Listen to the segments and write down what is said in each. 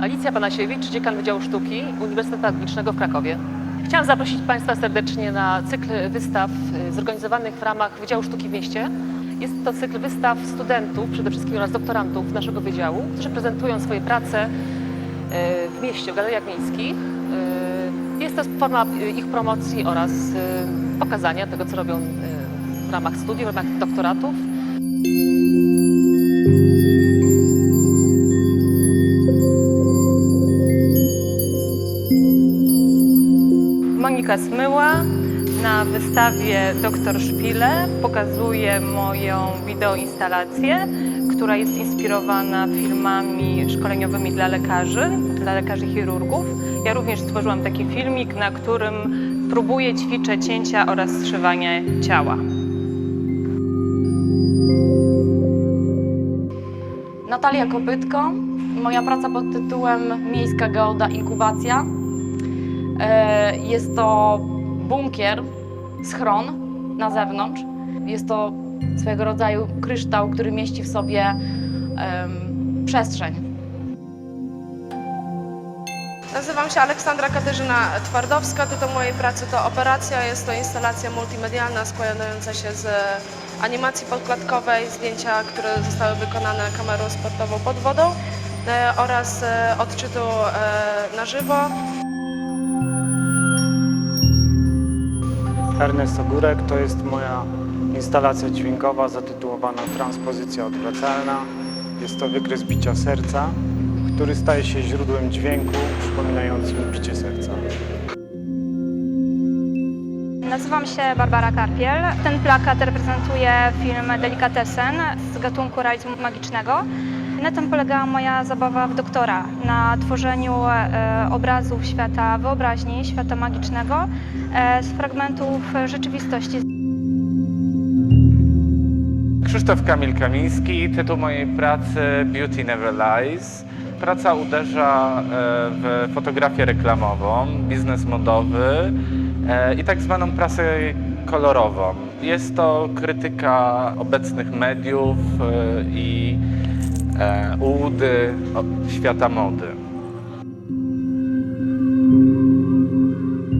Alicja Panasiewicz, dziekan Wydziału Sztuki Uniwersytetu Pedagogicznego w Krakowie. Chciałam zaprosić Państwa serdecznie na cykl wystaw y, zorganizowanych w ramach Wydziału Sztuki w mieście. Jest to cykl wystaw studentów przede wszystkim oraz doktorantów naszego wydziału, którzy prezentują swoje prace y, w mieście, w galeriach miejskich. Y, Jest to forma ich promocji oraz pokazania tego, co robią w ramach studiów, w ramach doktoratów. Monika Smyła na wystawie Doktor Szpile pokazuje moją wideoinstalację, która jest inspirowana filmami szkoleniowymi dla lekarzy, dla lekarzy chirurgów. Ja również stworzyłam taki filmik, na którym próbuję ćwiczę cięcia oraz zszywania ciała. Natalia Kopytko. Moja praca pod tytułem Miejska Geoda Inkubacja. E, Jest to bunkier, schron na zewnątrz. Jest to swojego rodzaju kryształ, który mieści w sobie przestrzeń. Nazywam się Aleksandra Katarzyna Twardowska. Tytuł mojej pracy to Operacja. Jest to instalacja multimedialna składająca się z animacji podkładkowej, zdjęcia, które zostały wykonane kamerą sportową pod wodą e, oraz e, odczytu e, na żywo. Ernest Ogórek to jest moja instalacja dźwiękowa zatytułowana Transpozycja odwracalna. Jest to wykres bicia serca, który staje się źródłem dźwięku przypominającym bicie serca. Nazywam się Barbara Karpiel. Ten plakat reprezentuje film Delikatesen z gatunku realizmu magicznego. Na tym polegała moja zabawa w doktora, na tworzeniu e, obrazów świata wyobraźni, świata magicznego e, z fragmentów rzeczywistości. Krzysztof Kamil Kamiński, tytuł mojej pracy Beauty Never Lies. Praca uderza e, w fotografię reklamową, biznes modowy i tak zwaną prasę kolorową. Jest to krytyka obecnych mediów i ułudy o- świata mody.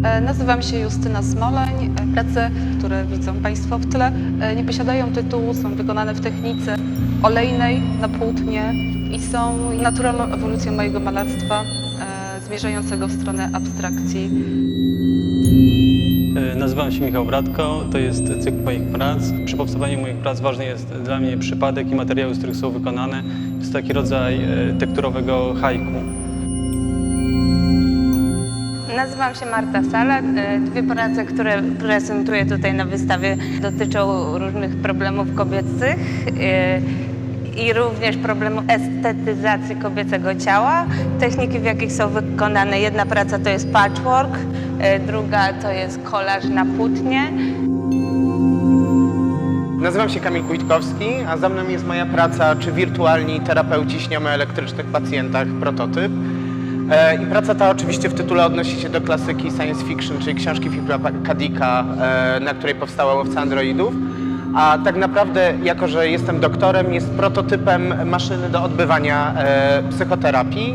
E, Nazywam się Justyna Smoleń. E, Prace, które widzą Państwo w tle, e, nie posiadają tytułu, są wykonane w technice olejnej na płótnie i są naturalną ewolucją mojego malarstwa e, zmierzającego w stronę abstrakcji. E, Nazywam się Michał Bratko, to jest cykl moich prac. Przy powstawaniu moich prac ważny jest dla mnie przypadek i materiały, z których są wykonane. Jest taki rodzaj e, tekturowego haiku. Nazywam się Marta Salak. E, Dwie prace, które prezentuję tutaj na wystawie dotyczą różnych problemów kobiecych e, i również problemu estetyzacji kobiecego ciała. Techniki, w jakich są wykonane. Jedna praca to jest patchwork, druga to jest kolaż na płótnie. Nazywam się Kamil Kujtkowski, a za mną jest moja praca Czy wirtualni terapeuci śnią elektrycznych pacjentach prototyp. E, I praca ta oczywiście w tytule odnosi się do klasyki science fiction, czyli książki Philipa K. Dicka, e, na której powstała Łowca Androidów. A tak naprawdę, jako że jestem doktorem, jest prototypem maszyny do odbywania e, psychoterapii.